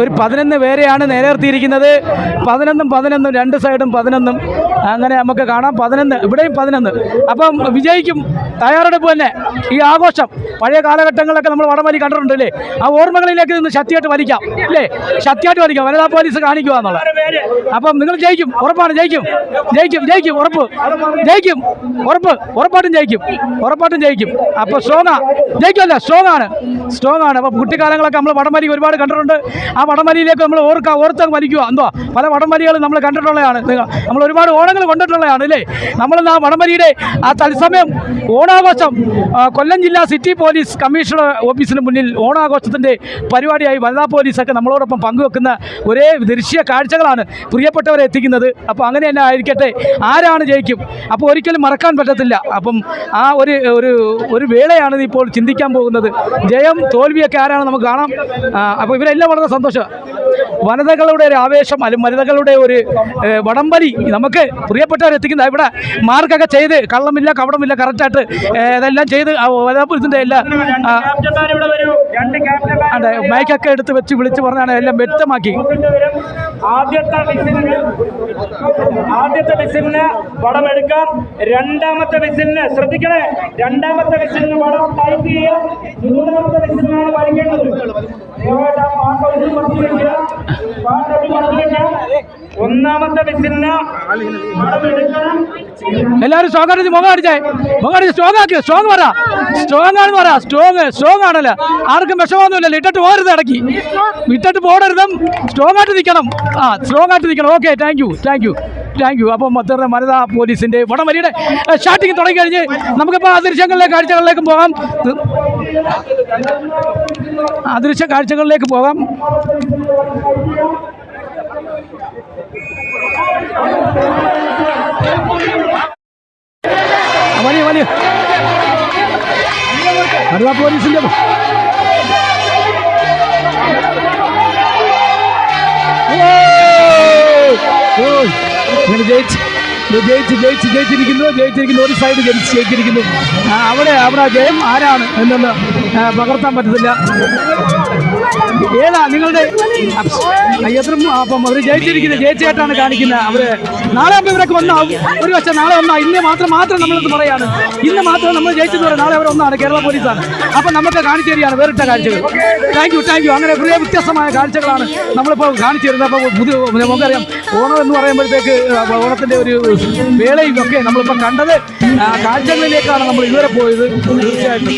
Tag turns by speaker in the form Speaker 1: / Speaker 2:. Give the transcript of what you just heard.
Speaker 1: ഒരു പതിനൊന്ന് പേരെയാണ് നിലനിർത്തിയിരിക്കുന്നത്. പതിനൊന്നും പതിനൊന്നും രണ്ട് സൈഡും പതിനൊന്നും. അങ്ങനെ നമുക്ക് കാണാം. പതിനൊന്ന് ഇവിടെയും പതിനൊന്ന്. അപ്പം വിജയിക്കും തയ്യാറെടുപ്പ് തന്നെ. ഈ ആഘോഷം പഴയ കാലഘട്ടങ്ങളിലൊക്കെ നമ്മൾ വടംവലി കണ്ടിട്ടുണ്ട് അല്ലേ? ആ ഓർമ്മകളിലേക്ക് നിന്ന് ശക്തിയായിട്ട് വലിക്കാം. അല്ലേ? ശക്തിയായിട്ട് വലിക്കാം. വനിതാ പോലീസ് കാണിക്കുക എന്നുള്ളത് അപ്പം നിങ്ങൾ ജയിക്കും. ഉറപ്പാണ്. ജയിക്കും. ജയിക്കും. ജയിക്കും. ഉറപ്പ്. ജയിക്കും. ഉറപ്പ്. ഉറപ്പായിട്ടും ജയിക്കും. ഉറപ്പായിട്ടും ജയിക്കും. അപ്പോൾ സ്ട്രോങ്ങാണ് ജയിക്കുമല്ല. സ്ട്രോങ് ആണ്. സ്ട്രോങ് അപ്പോൾ കുട്ടിക്കാലങ്ങളൊക്കെ നമ്മൾ വടംവലി ഒരുപാട് കണ്ടിട്ടുണ്ട്. വടംവലിയിലേക്ക് നമ്മൾ ഓർക്ക ഓർത്ത് വലിക്കുക. എന്തോ പല വടംവലികളും നമ്മൾ കണ്ടിട്ടുള്ളതാണ്. നമ്മൾ ഒരുപാട് ഓണങ്ങൾ കൊണ്ടിട്ടുള്ളതാണ് അല്ലേ? നമ്മൾ ആ വടംവലിയുടെ ആ തത്സമയം ഓണാഘോഷം കൊല്ലം ജില്ലാ സിറ്റി പോലീസ് കമ്മീഷണർ ഓഫീസിന് മുന്നിൽ ഓണാഘോഷത്തിന്റെ പരിപാടിയായി വനിതാ പോലീസൊക്കെ നമ്മളോടൊപ്പം പങ്കുവെക്കുന്ന ഒരേ ദൃശ്യ കാഴ്ചകളാണ് പ്രിയപ്പെട്ടവരെ എത്തിക്കുന്നത്. അപ്പോൾ അങ്ങനെ തന്നെ ആയിരിക്കട്ടെ. ആരാണ് ജയിക്കും? അപ്പോൾ ഒരിക്കലും മറക്കാൻ പറ്റത്തില്ല. അപ്പം ആ ഒരു ഒരു ഒരു വേളയാണ് ഇപ്പോൾ ചിന്തിക്കാൻ പോകുന്നത്. ജയം തോൽവിയൊക്കെ ആരാണ് നമുക്ക് കാണാം? അപ്പോൾ ഇവരെല്ലാം വളരെ സന്തോഷം. വനിതകളുടെ ഒരു ആവേശം അല്ലെങ്കിൽ വനിതകളുടെ ഒരു വടംവലി നമുക്ക് പ്രിയപ്പെട്ടവർ എത്തിക്കുന്ന ഇവിടെ മാർക്കൊക്കെ ചെയ്ത് കള്ളമില്ല കവടമില്ല കറക്റ്റായിട്ട് ഇതെല്ലാം ചെയ്ത് ഇതിന്റെ എല്ലാം അതെ മൈക്കൊക്കെ എടുത്ത് വെച്ച് വിളിച്ച് പറഞ്ഞാണ് എല്ലാം വ്യക്തമാക്കി.
Speaker 2: ആദ്യത്തെ വിസിലിന് ആദ്യത്തെ വിസിലിന് വടം എടുക്കാം രണ്ടാമത്തെ വിസിലിന് ശ്രദ്ധിക്കണേ രണ്ടാമത്തെ വിസിലിന് വടം ടൈപ്പ് ചെയ്യാം മൂന്നാമത്തെ വിസിലിനാണ് വലിക്കേണ്ടത് ഒന്നാമത്തെ
Speaker 1: എല്ലാവരും സ്ട്രോങ് ആയിട്ട് മുഖം അടിച്ചേ മുഖം അടിച്ച് സ്ട്രോങ് ആക്കി. സ്ട്രോങ് പറ. സ്ട്രോങ് ആണെന്ന് പറ. സ്ട്രോങ് സ്ട്രോങ് ആണല്ലോ. ആർക്കും വിഷമമൊന്നുമില്ലല്ലോ ഇട്ടിട്ട് പോകരുത് ഇടയ്ക്ക്. ഇട്ടിട്ട് പോകരുതും സ്ട്രോങ് ആയിട്ട് നിൽക്കണം ആ സ്ട്രോങ് ആയിട്ട് നിൽക്കണം okay thank you thank you thank you അപ്പം മൊത്തം വനിതാ പോലീസിന്റെ വടംവലിയുടെ സ്റ്റാർട്ടിങ് തുടങ്ങി കഴിഞ്ഞ് നമുക്കിപ്പോൾ അദൃശ്യങ്ങളിലേക്ക് കാഴ്ചകളിലേക്കും പോകാം. അദൃശ്യ കാഴ്ചകളിലേക്ക് പോകാം. വലിയ വലിയ. വനിതാ പോലീസിന്റെ ഓയ് ഇങ്ങനെ ജയിച്ച് ജയിച്ച് ജയിച്ച് ജയിച്ചിരിക്കുന്നു. ജയിച്ചിരിക്കുന്നു ഒരു സൈഡ് ജയിച്ച് ജയിച്ചിരിക്കുന്നു. അവിടെ അവിടെ ജയം ആരാണ് എന്നൊന്ന് പകർത്താൻ പറ്റത്തില്ല. ഏതാ നിങ്ങളുടെ എത്ര അപ്പം അവർ ജയിച്ചിരിക്കുന്നത് ജയിച്ചായിട്ടാണ് കാണിക്കുന്നത്. അവർ നാളെ ആകുമ്പോൾ ഇവരൊക്കെ ഒന്നാവും ഒരു പക്ഷേ നാളെ ഒന്നാ ഇന്ന് മാത്രം മാത്രം നമ്മളത് പറയാണ്. ഇന്ന് മാത്രം നമ്മൾ ജയിച്ചെന്ന് പറയാം നാളെ അവർ ഒന്നാണ് കേരള പോലീസാണ്. അപ്പം നമുക്ക് കാണിച്ചു തരികയാണ് വേറിട്ട കാഴ്ചകൾ. താങ്ക് യു താങ്ക് യു അങ്ങനെ പ്രിയ വ്യത്യസ്തമായ കാഴ്ചകളാണ് നമ്മളിപ്പോൾ കാണിച്ചു തരുന്നത്. അപ്പോൾ പുതിയ നമുക്കറിയാം ഓണം എന്ന് പറയുമ്പോഴത്തേക്ക് ഓണത്തിന്റെ ഒരു വേളയും ഒക്കെ നമ്മളിപ്പോൾ കണ്ടത്. കാഴ്ചകളിലേക്കാണ് നമ്മൾ ഇതുവരെ പോയത്. തീർച്ചയായിട്ടും.